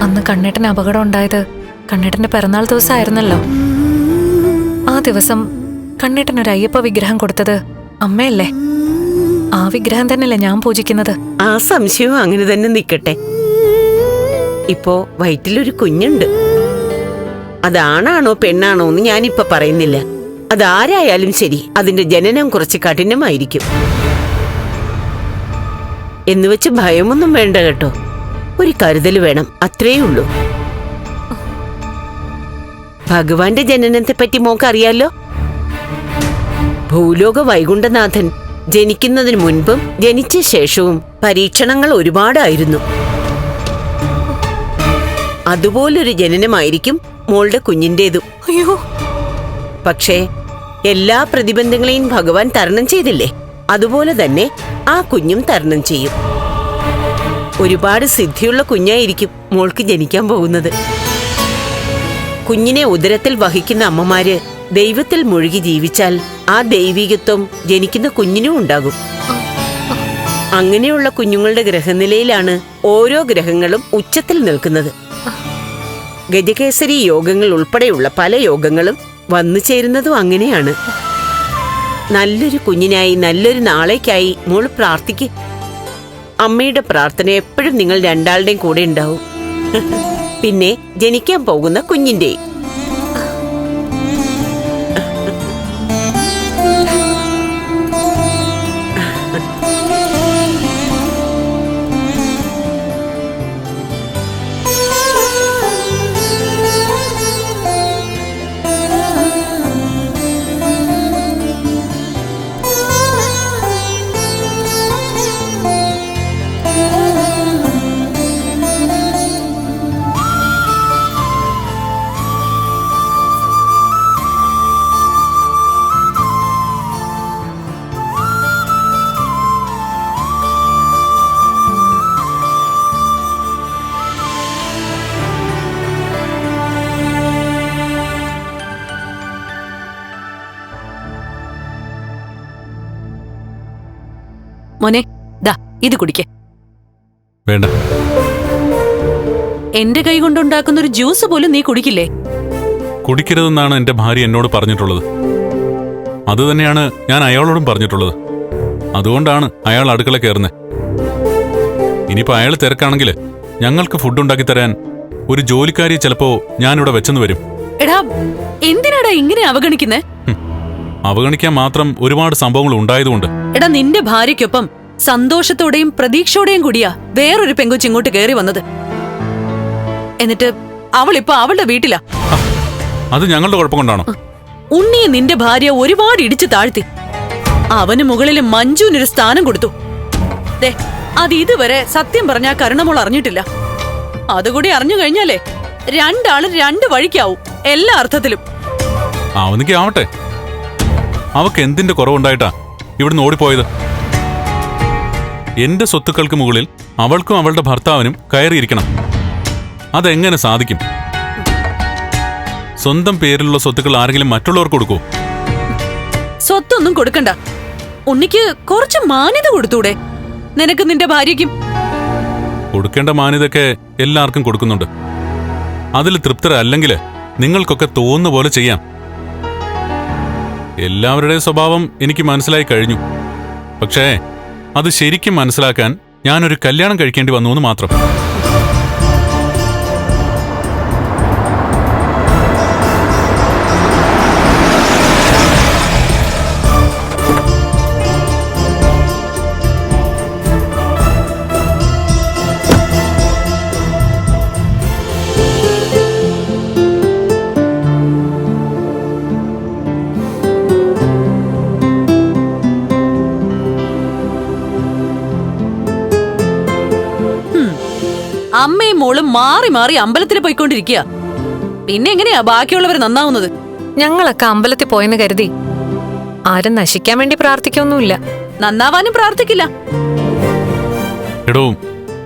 അന്ന് കണ്ണേട്ടന് അപകടം ഉണ്ടായത് കണ്ണേട്ടന്റെ പിറന്നാൾ ദിവസമായിരുന്നല്ലോ. ആ ദിവസം കണ്ണേട്ടൻ ഒരു അയ്യപ്പ വിഗ്രഹം കൊടുത്തത് അമ്മയല്ലേ? ആ വിഗ്രഹം തന്നെയല്ലേ ഞാൻ പൂജിക്കുന്നത്? ആ സംശയവും അങ്ങനെ തന്നെ നിൽക്കട്ടെ ഇപ്പോ വയറ്റിലൊരു കുഞ്ഞുണ്ട്. അതാണാണോ പെണ്ണാണോ എന്ന് ഞാനിപ്പോ പറയുന്നില്ല. അതാരായാലും ശരി അതിന്റെ ജനനം കുറച്ച് കഠിനമായിരിക്കും. എന്നുവെച്ച് ഭയമൊന്നും വേണ്ട കേട്ടോ. ഒരു കരുതൽ വേണം. അത്രേ ഉള്ളൂ. ഭഗവാന്റെ ജനനത്തെ പറ്റി മോക്ക് അറിയാലോ ഭൂലോക വൈകുണ്ഠനാഥൻ ജനിക്കുന്നതിന് മുൻപും ജനിച്ച ശേഷവും പരീക്ഷണങ്ങൾ ഒരുപാടായിരുന്നു. അതുപോലൊരു ജനനമായിരിക്കും മോളുടെ കുഞ്ഞിന്റേതും. അയ്യോ. പക്ഷേ എല്ലാ പ്രതിബന്ധങ്ങളെയും ഭഗവാൻ തരണം ചെയ്തില്ലേ? അതുപോലെ തന്നെ ആ കുഞ്ഞും തരണം ചെയ്യും. ഒരുപാട് സിദ്ധിയുള്ള കുഞ്ഞായിരിക്കും മോൾക്ക് ജനിക്കാൻ പോകുന്നത്. കുഞ്ഞിനെ ഉദരത്തിൽ വഹിക്കുന്ന അമ്മമാര് ദൈവത്തിൽ മുഴുകി ജീവിച്ചാൽ ആ ദൈവികത്വം ജനിക്കുന്ന കുഞ്ഞിനും ഉണ്ടാകും. അങ്ങനെയുള്ള കുഞ്ഞുങ്ങളുടെ ഗ്രഹനിലയിലാണ് ഓരോ ഗ്രഹങ്ങളും ഉച്ചത്തിൽ നിൽക്കുന്നത്. ഗജകേസരി യോഗങ്ങൾ ഉൾപ്പെടെയുള്ള പല യോഗങ്ങളും വന്നു ചേരുന്നതും അങ്ങനെയാണ്. നല്ലൊരു കുഞ്ഞിനായി നല്ലൊരു നാളേക്കായി മോൾ പ്രാർത്ഥിക്ക് അമ്മയുടെ പ്രാർത്ഥന എപ്പോഴും നിങ്ങൾ രണ്ടാളുടെയും കൂടെ ഉണ്ടാവും. പിന്നെ ജനിക്കാൻ പോകുന്ന കുഞ്ഞിന്റെയും ഇത് കുടിക്കേ. വേണ്ട. എന്റെ കൈ കൊണ്ടുണ്ടാക്കുന്ന ഒരു ജ്യൂസ് പോലും നീ കുടിക്കില്ലേ? കുടിക്കരുതെന്നാണ് എന്റെ ഭാര്യ എന്നോട് പറഞ്ഞിട്ടുള്ളത്. അതുതന്നെയാണ് ഞാൻ അയാളോടും പറഞ്ഞിട്ടുള്ളത്. അതുകൊണ്ടാണ് അയാൾ അടുക്കള കയറുന്നത് ഇനിയിപ്പോ അയാൾ തിരക്കാണെങ്കിൽ ഞങ്ങൾക്ക് ഫുഡ് ഉണ്ടാക്കി തരാൻ ഒരു ജോലിക്കാരിയെ ചിലപ്പോ ഞാനിവിടെ വെച്ചെന്ന് വരും. എടാ എന്തിനാടാ ഇങ്ങനെ അവഗണിക്കുന്നേ? അവഗണിക്കാൻ മാത്രം ഒരുപാട് സംഭവങ്ങൾ ഉണ്ടായതുകൊണ്ട്. എടാ നിന്റെ ഭാര്യയ്ക്കൊപ്പം സന്തോഷത്തോടെയും പ്രതീക്ഷയോടെയും കൂടിയാ വേറൊരു പെങ്കുച്ചി ഇങ്ങോട്ട് കയറി വന്നത്. എന്നിട്ട് അവൾ ഇപ്പൊ അവളുടെ വീട്ടിലാ. അത് ഞങ്ങളുടെ കുഴപ്പം കൊണ്ടാണോ? ഉണ്ണിയെ നിന്റെ ഭാര്യ ഒരുപാട് ഇടിച്ചു താഴ്ത്തി. അവന് മുകളിൽ മഞ്ജുവിനൊരു സ്ഥാനം കൊടുത്തു. ദേ അത് ഇതുവരെ സത്യം പറഞ്ഞ കരുണമോൾ അറിഞ്ഞിട്ടില്ല. അതുകൂടി അറിഞ്ഞു കഴിഞ്ഞാലേ രണ്ടാളും രണ്ട് വഴിക്കാവും എല്ലാ അർത്ഥത്തിലും. അവനിക്ക് ആവട്ടെ. അവക്ക് എന്തിന്റെ കുറവുണ്ടായിട്ടാ ഇവിടുന്ന് ഓടിപ്പോയത്? എന്റെ സ്വത്തുക്കൾക്ക് മുകളിൽ അവൾക്കും അവളുടെ ഭർത്താവിനും കയറിയിരിക്കണം. അതെങ്ങനെ സാധിക്കും? സ്വന്തം പേരിലുള്ള സ്വത്തുക്കൾ ആരെങ്കിലും മറ്റുള്ളവർക്ക് കൊടുക്കൂ സ്വത്തൊന്നും കൊടുക്കണ്ട. ഉണ്ണിക്ക് കുറച്ച് മാന്യത കൊടുത്തൂടെ? നിനക്ക് നിന്റെ ഭാര്യയ്ക്കും? കൊടുക്കേണ്ട മാന്യതൊക്കെ എല്ലാവർക്കും കൊടുക്കുന്നുണ്ട്. അതിൽ തൃപ്തരല്ലെങ്കിൽ നിങ്ങൾക്കൊക്കെ തോന്നുന്ന പോലെ ചെയ്യാം. എല്ലാവരുടെയും സ്വഭാവം എനിക്ക് മനസ്സിലായി കഴിഞ്ഞു. പക്ഷേ അത് ശരിക്കും മനസ്സിലാക്കാൻ ഞാനൊരു കല്യാണം കഴിക്കേണ്ടി വന്നു എന്ന് മാത്രം. മോളും മാറി മാറി അമ്പലത്തിൽ പോയിക്കൊണ്ടിരിക്കുക പിന്നെ എങ്ങനെയാ ബാക്കിയുള്ളവർ നന്നാവുന്നത്? ഞങ്ങളൊക്കെ അമ്പലത്തിൽ പോയെന്ന് കരുതി. ആരും നശിക്കാൻ വേണ്ടി പ്രാർത്ഥിക്കൊന്നുമില്ല. നന്നാവാനും പ്രാർത്ഥിക്കില്ല. എടോ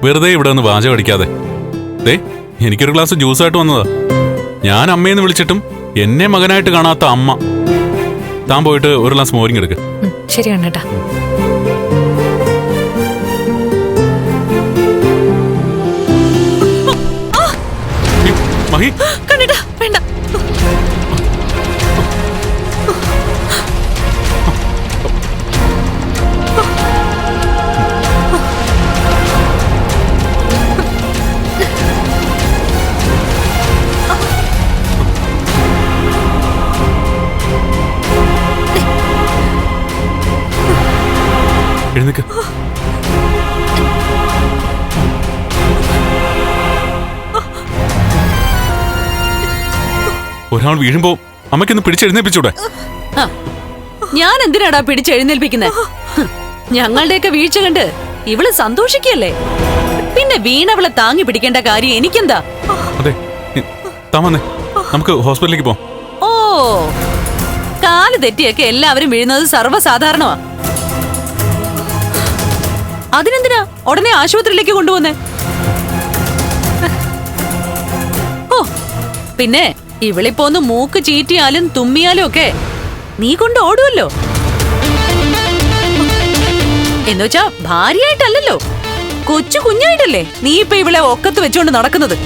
വെറുതെ ഇവിടെ നിന്ന് വാചകം അടിക്കാതെ. ദേ എനിക്കൊരു ഗ്ലാസ് ജ്യൂസായിട്ട് വന്നതാ. ഞാൻ അമ്മയെന്ന് വിളിച്ചിട്ടും എന്നെ മകനായിട്ട് കാണാത്ത അമ്മ. താൻ പോയിട്ട് ഒരു ഗ്ലാസ് മോരിങ് എടുക്ക്. ശരിയാണ് ശരി മഹി. കണ്ണേട്ടാ വേണ്ട. എഴുന്നേക്ക്. ഒരാൾ വീഴുമ്പോ അമ്മയ്ക്കൊന്ന് പിടിച്ചെഴുന്നേപ്പിച്ചൂടെ ആ, ഞാൻ എന്തിനാടാ പിടിച്ചെഴുന്നേൽപ്പിക്കുന്നത് ഞങ്ങളുടെയൊക്കെ വീഴ്ച കണ്ട് ഇവൾ സന്തോഷിക്കല്ലേ? പിന്നെ വീണവളെ താങ്ങി പിടിക്കേണ്ട കാര്യം എനിക്കെന്താ? അതെ ഇ- നമുക്ക് ഹോസ്പിറ്റലിലേക്ക് പോവാം. ഓ കാൽ തെറ്റിയൊക്കെ എല്ലാവരും വീഴുന്നത് സർവസാധാരണമാ. അതിനെന്തിനാ ഉടനെ ആശുപത്രിയിലേക്ക് കൊണ്ടുപോന്നെ ഓ പിന്നെ ഇവളിപ്പോ ഒന്ന് മൂക്ക് ചീറ്റിയാലും തുമ്മിയാലും ഒക്കെ നീ കൊണ്ട് ഓടുമല്ലോ എന്നുവെച്ചാ ഭാര്യയായിട്ടല്ലല്ലോ. കൊച്ചു കുഞ്ഞായിട്ടല്ലേ നീ ഇപ്പൊ ഇവളെ ഒക്കത്ത് വെച്ചോണ്ട് നടക്കുന്നത്.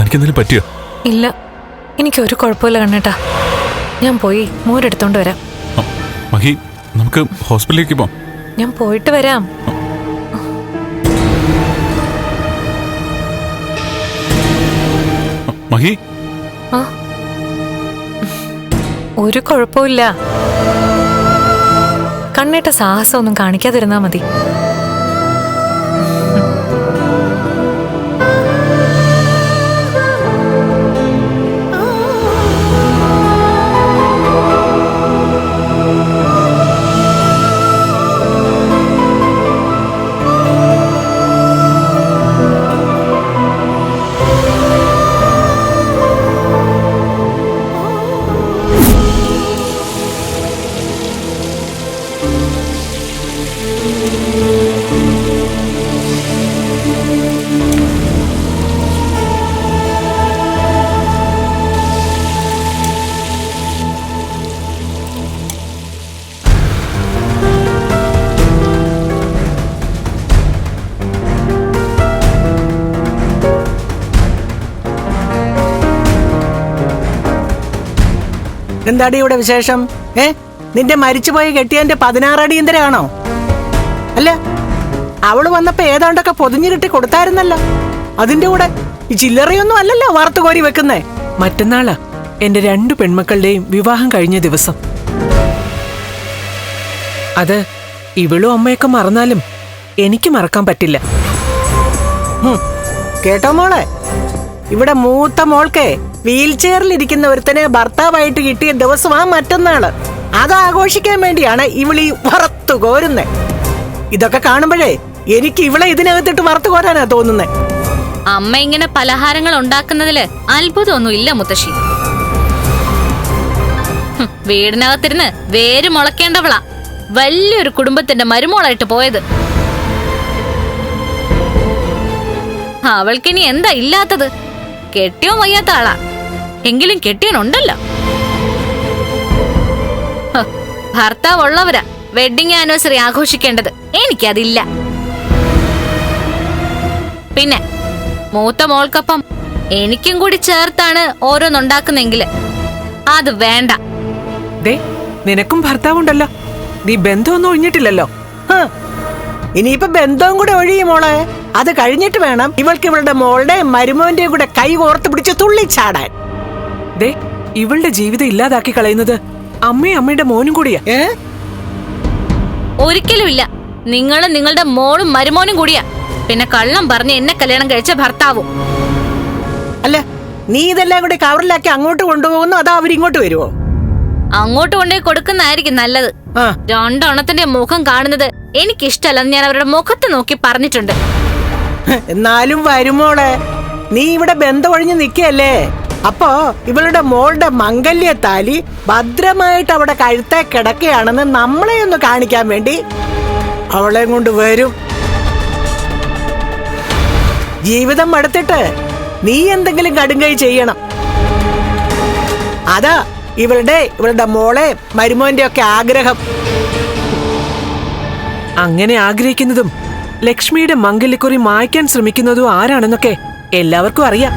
എനിക്കെന്തെങ്കിലും പറ്റിയോ? ഇല്ല. എനിക്ക് ഒരു കുഴപ്പമില്ല കണ്ണേട്ടാ. ഞാൻ പോയി മോരെടുത്തോണ്ട് വരാം. മഹി നമുക്ക് ഹോസ്പിറ്റലിലേക്ക് പോവാം. ഞാൻ പോയിട്ട് വരാം. മഹി. ആ. ഒരു കുഴപ്പമില്ല. കണ്ണേട്ട സാഹസമൊന്നും കാണിക്കാതിരുന്നാ മതി. എന്താടി ഇവിടെ വിശേഷം? ഏ? നിന്റെ മരിച്ചുപോയ കെട്ടിയന്റെ പതിനാറടിയന്തരാണോ അല്ല അവൾ വന്നപ്പോ ഏതാണ്ടൊക്കെ പൊതിഞ്ഞു കിട്ടി കൊടുത്തായിരുന്നല്ലോ. അതിന്റെ കൂടെ ചില്ലറയൊന്നും അല്ലല്ലോ വാർത്തു കോരി വെക്കുന്നേ. മറ്റന്നാളാ എന്റെ രണ്ടു പെൺമക്കളുടെയും വിവാഹം കഴിഞ്ഞ ദിവസം. അത് ഇവളും അമ്മയൊക്കെ മറന്നാലും എനിക്ക് മറക്കാൻ പറ്റില്ല. കേട്ടോ മോളെ? ഇവിടെ മൂത്ത മോൾക്കെ വീൽ ചെയറിൽ ഇരിക്കുന്ന ഒരുത്തനെ ഭർത്താവായിട്ട് കിട്ടിയ ദിവസം ദിവസമാ മറ്റന്നാൾ. അത് ആഘോഷിക്കാൻ വേണ്ടിയാണ് ഇവിളി വറുത്തു കോരുന്നേ. ഇതൊക്കെ കാണുമ്പോഴേ എനിക്ക് ഇവളെ ഇതിനകത്തിട്ട് വറുത്തു കോരാനാ തോന്നുന്നേ. അമ്മ ഇങ്ങനെ പലഹാരങ്ങൾ ഉണ്ടാക്കുന്നതിൽ അത്ഭുതമൊന്നും ഇല്ല മുത്തശ്ശി. വീടിനകത്തിരുന്ന് വേര് മുളയ്ക്കേണ്ടവളാ. വലിയൊരു കുടുംബത്തിന്റെ മരുമോളായിട്ട് പോയത്. അവൾക്കിനി എന്താ ഇല്ലാത്തത്? കെട്ടിയോ വയ്യാത്ത ആളാ. എങ്കിലും കെട്ടിയനുണ്ടല്ലോ ഭർത്താവ് ഉള്ളവരാ വെഡിങ് ആനിവേഴ്സറി ആഘോഷിക്കേണ്ടത്. എനിക്കതില്ല. പിന്നെ മൂത്ത മോൾക്കൊപ്പം എനിക്കും കൂടി ചേർത്താണ് ഓരോന്നുണ്ടാക്കുന്നെങ്കിൽ അത് വേണ്ട. നിനക്കും ഭർത്താവുണ്ടല്ലോ. നീ ബന്ധമൊന്നും ഒഴിഞ്ഞിട്ടില്ലല്ലോ. ഇനിയിപ്പോ ബന്ധവും കൂടെ ഒഴിയും മോളെ. അത് കഴിഞ്ഞിട്ട് വേണം ഇവൾക്ക് ഇവളുടെ മോളുടെ മരുമോന്റെയും കൂടെ കൈ ഓർത്ത് പിടിച്ച് തുള്ളിച്ചാടാൻ ദേ ഇവളുടെ ജീവിതം ഇല്ലാതാക്കി കളയുന്നത് അമ്മയും അമ്മയുടെ മോനും കൂടിയാ. ഏ? ഒരിക്കലുമില്ല നിങ്ങളും നിങ്ങളുടെ മോളും മരുമോനും കൂടിയാ. പിന്നെ കള്ളം പറഞ്ഞ് എന്നെ കല്യാണം കഴിച്ച ഭർത്താവും. അല്ല നീ ഇതെല്ലാം കൂടി കവറിലാക്കി അങ്ങോട്ട് കൊണ്ടുപോകുന്നു അതോ അവരിങ്ങോട്ട് വരുമോ അങ്ങോട്ട് കൊണ്ടുപോയി കൊടുക്കുന്നതായിരിക്കും നല്ലത്. രണ്ടെണ്ണത്തിന്റെ മുഖം കാണുന്നത് എനിക്കിഷ്ടല്ലെന്ന് ഞാൻ അവരുടെ മുഖത്ത് നോക്കി പറഞ്ഞിട്ടുണ്ട്. എന്നാലും വരുമോളെ നീ ഇവിടെ ബന്ധം ഒഴിഞ്ഞ് നിൽക്കല്ലേ അപ്പോ ഇവളുടെ മോളുടെ മംഗല്യ താലി ഭദ്രമായിട്ട് അവിടെ കഴുത്തെ കിടക്കുകയാണെന്ന് നമ്മളെ ഒന്ന് കാണിക്കാൻ വേണ്ടി അവളെ കൊണ്ട് വരും. ജീവിതം മടുത്തിട്ട് നീ എന്തെങ്കിലും കടുങ്കൈ ചെയ്യണം. അതാ ഇവളുടെ ഇവളുടെ മോളെ മരുമോന്റെ ഒക്കെ ആഗ്രഹം. അങ്ങനെ ആഗ്രഹിക്കുന്നതും ലക്ഷ്മിയുടെ മംഗല്യക്കുറി മായ്ക്കാൻ ശ്രമിക്കുന്നതും ആരാണെന്നൊക്കെ എല്ലാവർക്കും അറിയാം.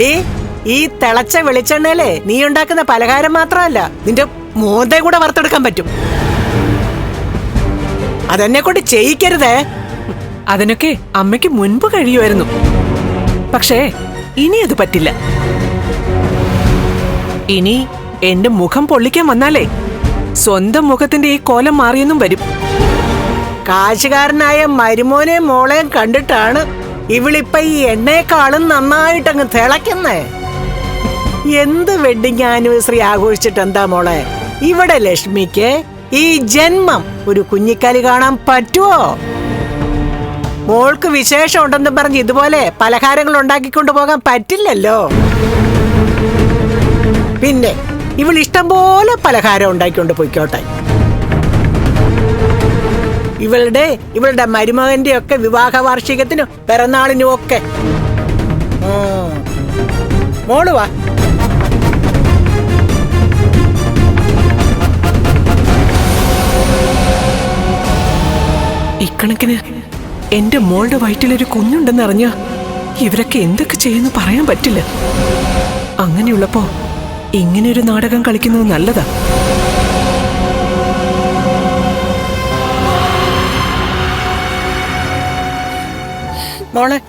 ഡേ ഈ തിളച്ച വെളിച്ചെണ്ണയിലെ നീ ഉണ്ടാക്കുന്ന പലഹാരം മാത്രമല്ല നിന്റെ മോന്തെ കൂടെ വറുത്തെടുക്കാൻ പറ്റും. അതെന്നെ കൊണ്ട് ചെയ്യിക്കരുതേ. അതിനൊക്കെ അമ്മയ്ക്ക് മുൻപ് കഴിയുമായിരുന്നു. പക്ഷേ ഇനി അത് പറ്റില്ല. ഇനി എന്റെ മുഖം പൊള്ളിക്കാൻ വന്നാലേ സ്വന്തം മുഖത്തിന്റെ ഈ കോലം മാറിയെന്നും വരും. കാശുകാരനായ മരുമോനെ മോളെയും കണ്ടിട്ടാണ് ഇവളിപ്പ ഈ എണ്ണയെക്കാളും നന്നായിട്ടങ്ങ് തിളയ്ക്കുന്നേ. എന്ത് വെഡിങ് ആനിവേഴ്സറി ആഘോഷിച്ചിട്ട് എന്താ മോളെ? ഇവിടെ ലക്ഷ്മിക്ക് ഈ ജന്മം ഒരു കുഞ്ഞിക്കാലി കാണാൻ പറ്റുമോ മോൾക്ക് വിശേഷം ഉണ്ടെന്ന് പറഞ്ഞ് ഇതുപോലെ പലഹാരങ്ങൾ ഉണ്ടാക്കിക്കൊണ്ടു പോകാൻ പറ്റില്ലല്ലോ. പിന്നെ ഇവൾ ഇഷ്ടംപോലെ പലഹാരം ഉണ്ടാക്കിക്കൊണ്ട് പോയിക്കോട്ടെ. ഇവളുടെ ഇവളുടെ മരുമകന്റെ ഒക്കെ വിവാഹ വാർഷികത്തിനും പിറന്നാളിനും ഒക്കെ. മോൾ വാ. ഇക്കണക്കിന് എന്റെ മോളുടെ വയറ്റിലൊരു കുഞ്ഞുണ്ടെന്ന് അറിഞ്ഞ ഇവരൊക്കെ എന്തൊക്കെ ചെയ്യുന്നു പറയാൻ പറ്റില്ല. അങ്ങനെയുള്ളപ്പോ ഇങ്ങനെയൊരു നാടകം കളിക്കുന്നത് നല്ലതാ. മോളെ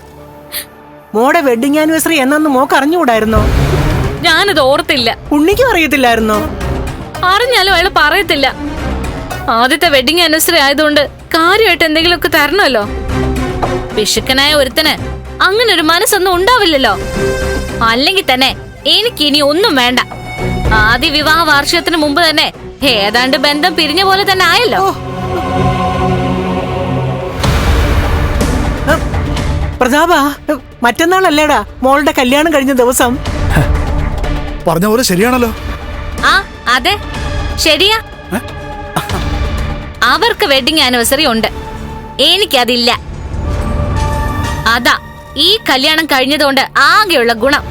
മോടെ വെഡിങ് ആനിവേഴ്സറി എന്നു മോക്ക് അറിഞ്ഞുകൂടായിരുന്നോ? ഞാനത് ഓർത്തില്ല. ഉണ്ണിക്കും അറിയത്തില്ലായിരുന്നോ? അറിഞ്ഞാലും അയാൾ പറയത്തില്ല. ആദ്യത്തെ വെഡിങ് ആനിവേഴ്സറി ആയതുകൊണ്ട് കാര്യമായിട്ട് എന്തെങ്കിലുമൊക്കെ തരണമല്ലോ? പിശുക്കനായ ഒരുത്തന് അങ്ങനെ ഒരു മനസ്സൊന്നും ഉണ്ടാവില്ലല്ലോ. അല്ലെങ്കിൽ തന്നെ എനിക്ക് ഇനി ഒന്നും വേണ്ട. ആദ്യ വിവാഹ വാർഷികത്തിന് മുമ്പ് തന്നെ ഏതാണ്ട് ബന്ധം പിരിഞ്ഞ പോലെ തന്നെ ആയല്ലോ. പ്രതാപ മറ്റന്നാളല്ലേടാ മോളുടെ കല്യാണം കഴിഞ്ഞ ദിവസം. പറഞ്ഞ പോലെ ശരിയാണല്ലോ. ആ അതെ. ശരിയാ. അവർക്ക് വെഡിങ് ആനിവേഴ്സറി ഉണ്ട്. എനിക്കതില്ല. അതാ ഈ കല്യാണം കഴിഞ്ഞതുകൊണ്ട് ആകെയുള്ള ഗുണം.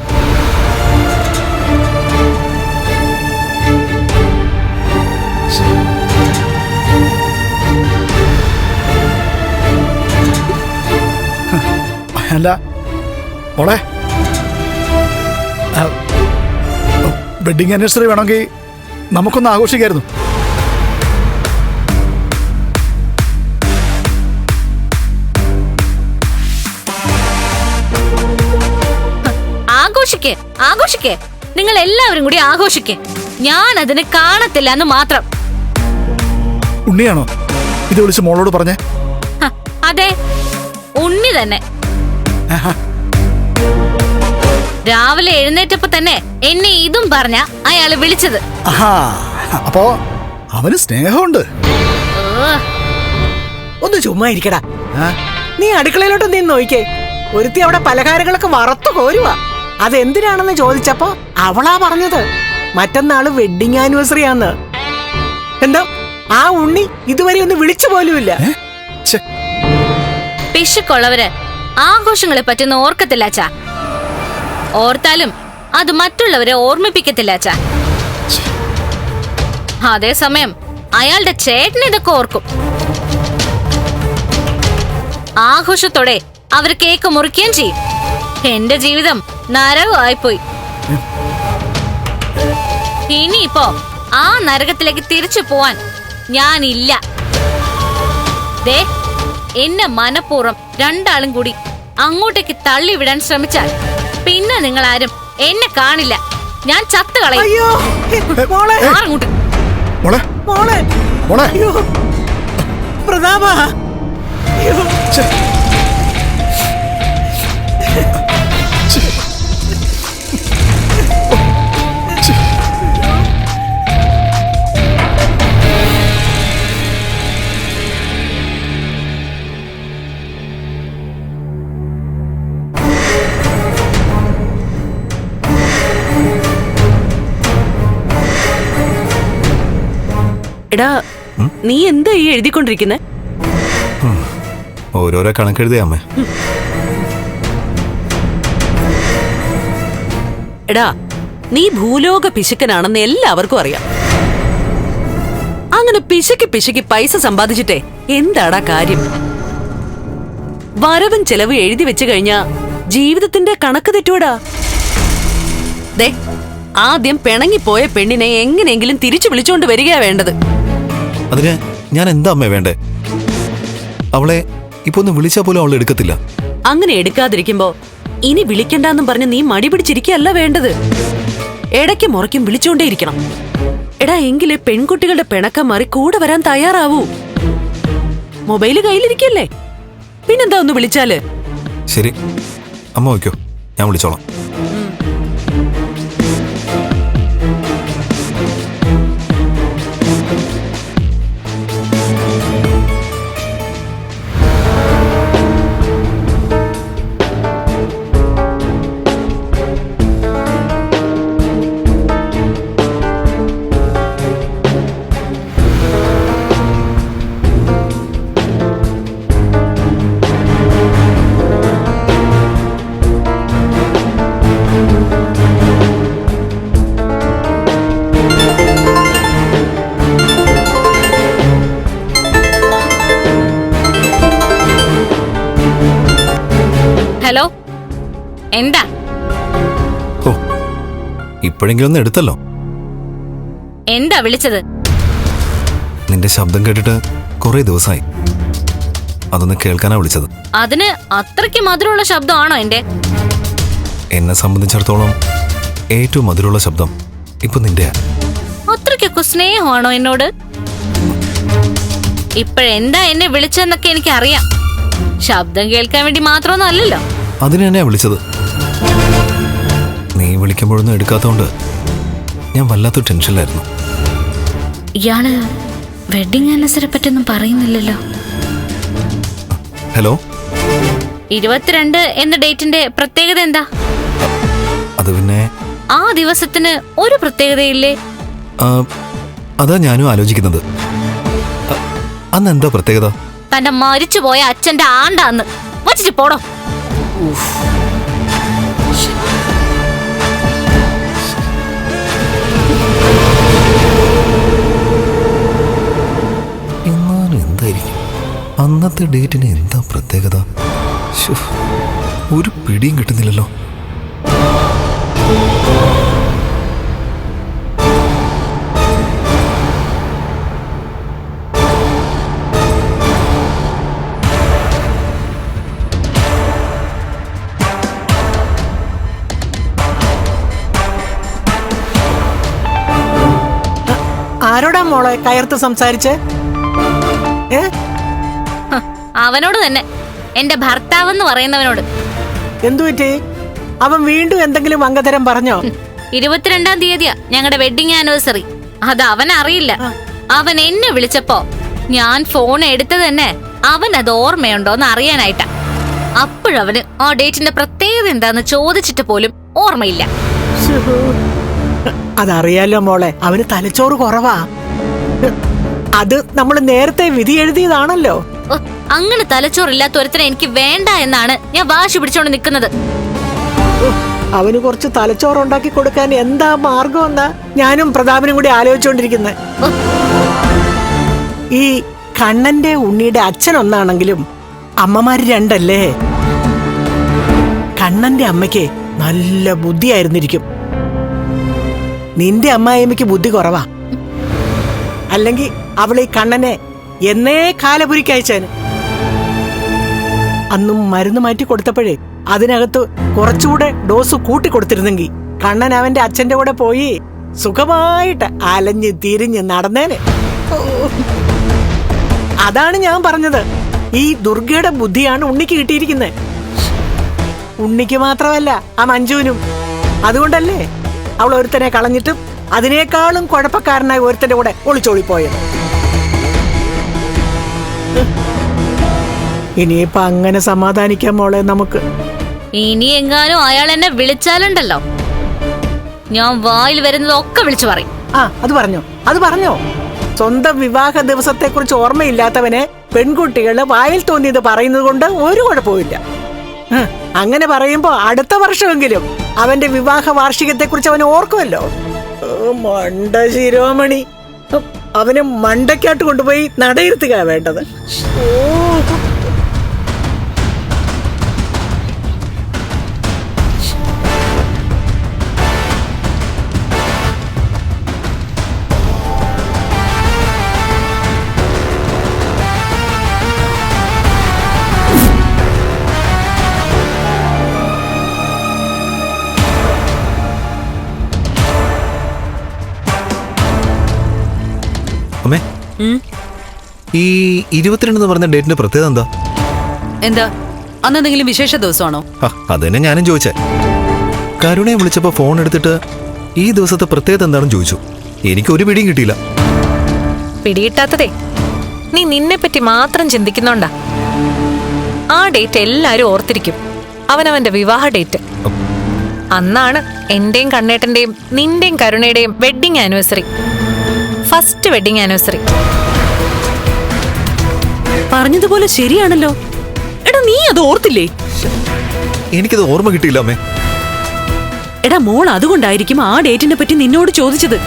അല്ല മോളെ. വെഡിങ് ആനിവേഴ്സറി വേണമെങ്കിൽ നമുക്കൊന്ന് ആഘോഷിക്കായിരുന്നു. ആഘോഷിക്കേ ആഘോഷിക്കേ. നിങ്ങൾ എല്ലാവരും കൂടി ആഘോഷിക്കേ. ഞാൻ അതിന് കാണത്തില്ല എന്ന് മാത്രം. ഉണ്ണിയാണോ? ഇത് വിളിച്ച് മോളോട് പറഞ്ഞേ. അതെ. ഉണ്ണി തന്നെ. രാവിലെ എഴുന്നേറ്റപ്പോ തന്നെ എന്നെ ഇതും പറഞ്ഞ അയാൾ വിളിച്ചത്. അപ്പോ അവന് സ്നേഹമുണ്ട്. ഒന്ന് ചുമ്മാ ഇരിക്കടാ. നീ അടുക്കളയിലോട്ട് നീ നോക്കേ ഒരുത്തി അവിടെ പലഹാരങ്ങളൊക്കെ വറത്തു കോരുക അതെന്തിനാണെന്ന് ചോദിച്ചപ്പോ അവളാ പറഞ്ഞത്. മറ്റന്നാൾ വെഡിങ് ആനിവേഴ്സറി ആന്ന്. എന്താ ആ ഉണ്ണി ഇതുവരെ ഒന്ന് വിളിച്ചു പോലുമില്ല. പിശുക്കുള്ളവര് ആഘോഷങ്ങളെ പറ്റുന്ന ഓർക്കത്തില്ല അച്ഛാ. ഓർത്താലും അത് മറ്റുള്ളവരെ ഓർമ്മിപ്പിക്കത്തില്ല അച്ഛാ. അതേസമയം അയാളുടെ ചേട്ടൻ ഇതൊക്കെ ഓർക്കും. ആഘോഷത്തോടെ അവർ കേക്ക് മുറിക്കുകയും ചെയ്യും. എന്റെ ജീവിതം നരകമായിപ്പോയി ഇനിയിപ്പോ ആ നരകത്തിലേക്ക് തിരിച്ചു പോവാൻ ഞാനില്ല. ദേ എന്നെ മനഃപൂർവം രണ്ടാളും കൂടി അങ്ങോട്ടേക്ക് തള്ളിവിടാൻ ശ്രമിച്ചാൽ പിന്നെ നിങ്ങൾ ആരും എന്നെ കാണില്ല. ഞാൻ ചത്തു കളയും. അയ്യോ പ്രതാപ. എടാ നീ എന്താ ഈ എഴുതിക്കൊണ്ടിരിക്കുന്നെ? ഓരോരോ കണക്കെഴുതിയ അമ്മേ. എടാ നീ ഭൂലോക പിശുക്കനാണെന്ന് എല്ലാവർക്കും അറിയാം. അങ്ങനെ പിശുക്കി പിശുക്കി പൈസ സമ്പാദിച്ചിട്ടേ എന്താടാ കാര്യം? വരവും ചെലവ് എഴുതി വെച്ചു കഴിഞ്ഞാ ജീവിതത്തിന്റെ കണക്ക് തെറ്റൂടാ ദേ ആദ്യം പിണങ്ങിപ്പോയ പെണ്ണിനെ എങ്ങനെയെങ്കിലും തിരിച്ചു വിളിച്ചുകൊണ്ട് വരികയാ വേണ്ടത്. അതിന് ഞാൻ എന്താ അമ്മേ വേണ്ടേ? അവളെ ഇപ്പൊ ഒന്ന് വിളിച്ചാൽ പോലും അവൾ എടുക്കത്തില്ല. അങ്ങനെ എടുക്കാതിരിക്കുമ്പോ ഇനി വിളിക്കണ്ടെന്നും പറഞ്ഞ് നീ മടി പിടിച്ചിരിക്കല്ല വേണ്ടത്. ഇടയ്ക്ക് മുറയ്ക്കും വിളിച്ചോണ്ടേയിരിക്കണം. എടാ എങ്കിലേ പെൺകുട്ടികളുടെ പിണക്കം മാറി കൂടെ വരാൻ തയ്യാറാവൂ. മൊബൈൽ കയ്യിലിരിക്കല്ലേ? പിന്നെന്താ ഒന്ന് വിളിച്ചാൽ? ശരി. അമ്മ വയ്ക്കോ. ഞാൻ വിളിച്ചോളാം. എന്താ? ഓ ഇപ്പോഴെങ്കിലും ഒന്ന് എടുത്തല്ലോ. എന്താ വിളിച്ചത്? നിന്റെ ശബ്ദം കേട്ടിട്ട് കുറെ ദിവസമായി അതൊന്ന് കേൾക്കാനാ വിളിച്ചത്. അതിന് അത്രയ്ക്ക് മധുരമുള്ള ശബ്ദമാണോ എന്റെ എന്നെ സംബന്ധിച്ചിടത്തോളം ഏറ്റവും മധുരമുള്ള ശബ്ദം ഇപ്പൊ നിന്റെ അത്രയ്ക്കൊക്കെ സ്നേഹമാണോ എന്നോട്? ഇപ്പോഴെന്താ എന്നെ വിളിച്ചെന്നൊക്കെ എനിക്കറിയാം. ശബ്ദം കേൾക്കാൻ വേണ്ടി മാത്രമൊന്നും അല്ലല്ലോ. അതിനെന്നെയാ വിളിച്ചത്? നീ വിളിക്കുമ്പോഴൊന്നും എടുക്കാത്തതുകൊണ്ട് ഞാൻ വല്ലാത്ത ടെൻഷനിലായിരുന്നു. ഇയാൾ വെഡിങ് ആനിവേഴ്സറി പറ്റൊന്നും പറയുന്നില്ലല്ലോ. ഹലോ? ഇരുപത്തിരണ്ട് എന്ന ഡേറ്റിന്റെ പ്രത്യേകത എന്താ? അത് പിന്നെ ആ ദിവസത്തിന് ഒരു പ്രത്യേകതയില്ലേ? ആ, അതാ ഞാനും ആലോചിക്കുന്നത്. അ- അന്ന് എന്താ പ്രത്യേകത? തന്റെ മരിച്ചുപോയ അച്ഛന്റെ ആണ്ടാന്ന്. വച്ചിട്ട് പോടോ. അന്നത്തെ ഡേറ്റിന് എന്താ പ്രത്യേകത? ഒരു പിടിയും കിട്ടുന്നില്ലല്ലോ. ആരോടാ മോളെ കയർത്ത് സംസാരിച്ചേ? ഏ? അവനോട് തന്നെ. എന്റെ ഭർത്താവെന്ന് പറയുന്നവനോട്. എന്തു പറ്റി? അവൻ വീണ്ടും എന്തെങ്കിലും അംഗതരം പറഞ്ഞോ? ഇരുപത്തിരണ്ടാം തീയതിയാ ഞങ്ങളുടെ വെഡിങ് ആനിവേഴ്സറി അത് അവൻ അറിയില്ല അവൻ എന്നെ വിളിച്ചപ്പോ ഞാൻ ഫോൺ എടുത്തത് തന്നെ അവൻ അത് ഓർമ്മയുണ്ടോന്ന് അറിയാനായിട്ടാ. അപ്പോഴവന് ആ ഡേറ്റിന്റെ പ്രത്യേകത എന്താന്ന് ചോദിച്ചിട്ട് പോലും ഓർമ്മയില്ല. അതറിയാലോ മോളെ അവന് തലച്ചോറ് കുറവാ. അത് നമ്മൾ നേരത്തെ വിധി എഴുതിയതാണല്ലോ. അങ്ങനെ തലച്ചോറില്ലാത്ത ഒരുത്തനെ എനിക്ക് വേണ്ട എന്നാണ് ഞാൻ വാശി പിടിച്ചോണ്ട് നിൽക്കുന്നത്. അവന് കുറച്ച് തലച്ചോറ് ഉണ്ടാക്കി കൊടുക്കാൻ എന്താ മാർഗം എന്നാ ഞാനും പ്രതാപനും കൂടി ആലോചിച്ചോണ്ടിരിക്കുന്നത് ഈ കണ്ണന്റെ ഉണ്ണിയുടെ അച്ഛൻ ഒന്നാണെങ്കിലും അമ്മമാര് രണ്ടല്ലേ? കണ്ണന്റെ അമ്മയ്ക്ക് നല്ല ബുദ്ധിയായിരുന്നിരിക്കും. നിന്റെ അമ്മായിമ്മയ്ക്ക് ബുദ്ധി കുറവാ. അല്ലെങ്കിൽ അവൾ ഈ കണ്ണനെ എന്നേ കാലപുരിക്കയച്ചാന് അന്നും മരുന്ന് മാറ്റി കൊടുത്തപ്പോഴേ അതിനകത്ത് കുറച്ചുകൂടെ ഡോസ് കൂട്ടി കൊടുത്തിരുന്നെങ്കിൽ കണ്ണൻ അവന്റെ അച്ഛന്റെ കൂടെ പോയി സുഖമായിട്ട് അലഞ്ഞ് തിരിഞ്ഞ് നടന്നേനെ. അതാണ് ഞാൻ പറഞ്ഞത്. ഈ ദുർഗയുടെ ബുദ്ധിയാണ് ഉണ്ണിക്ക് കിട്ടിയിരിക്കുന്നത് ഉണ്ണിക്ക് മാത്രമല്ല ആ മഞ്ജുവിനും. അതുകൊണ്ടല്ലേ അവൾ ഒരുത്തനെ കളഞ്ഞിട്ടും അതിനേക്കാളും കുഴപ്പക്കാരനായി ഒരുത്തന്റെ കൂടെ ഒളിച്ചോളി പോയത് ഇനിയിപ്പൊ അങ്ങനെ സമാധാനിക്കാൻ മോളെ നമുക്ക്. ഇനി എങ്ങാനും അയാൾ എന്നെ വിളിച്ചാലുണ്ടല്ലോ. ഞാൻ വായിൽ വരുന്നതൊക്കെ വിളിച്ചു പറയും. ആ അത് പറഞ്ഞോ. അത് പറഞ്ഞോ. സ്വന്തം വിവാഹ ദിവസത്തെ കുറിച്ച് ഓർമ്മയില്ലാത്തവനെ പെൺകുട്ടികൾ വായിൽ തോന്നിയത് പറയുന്നത് കൊണ്ട് ഒരു കുഴപ്പമില്ല ഹ്, അങ്ങനെ പറയുമ്പോ അടുത്ത വർഷമെങ്കിലും അവന്റെ വിവാഹ വാർഷികത്തെ കുറിച്ച് അവൻ ഓർക്കുമല്ലോ? ഓ, മണ്ട ശിരോമണി. അവന് മണ്ടയ്ക്കാട്ട് കൊണ്ടുപോയി നടയിരുത്തുക വേണ്ടത്. ഓ ഈ ഇരുപത്തിരണ്ട് എന്ന് പറഞ്ഞ ഡേറ്റിന്റെ പ്രത്യേകത എന്താ? എന്താ? അന്നെന്തെങ്കിലും വിശേഷ ദിവസമാണോ? അത് തന്നെ ഞാനും ചോദിച്ചേ. കരുണയെ വിളിച്ചപ്പോ ഫോൺ എടുത്തിട്ട് ഈ ദിവസത്തെ പ്രത്യേകത എന്താണെന്ന് ചോദിച്ചു. എനിക്ക് ഒരു പിടിയും കിട്ടിയില്ല. പിടിയിട്ടാത്തതേ നീ നിന്നെ പറ്റി മാത്രം ചിന്തിക്കുന്നോണ്ടാ. ആ ഡേറ്റ് എല്ലാരും ഓർത്തിരിക്കും. അവനവന്റെ വിവാഹ ഡേറ്റ്. അന്നാണ് എന്റെയും കണ്ണേട്ടന്റെയും നിന്റെയും കരുണയുടെയും wedding anniversary first wedding anniversary പറഞ്ഞതുപോലെ ശരിയാണല്ലോ. എടാ നീ അത് ഓർത്തില്ലേ? എനിക്കത് ഓർമ്മ കിട്ടിയില്ല അമ്മേ. എടാ മോൾ അതുകൊണ്ടായിരിക്കും ആ ഡേറ്റിനെ പറ്റി നിന്നോട് ചോദിച്ചത്.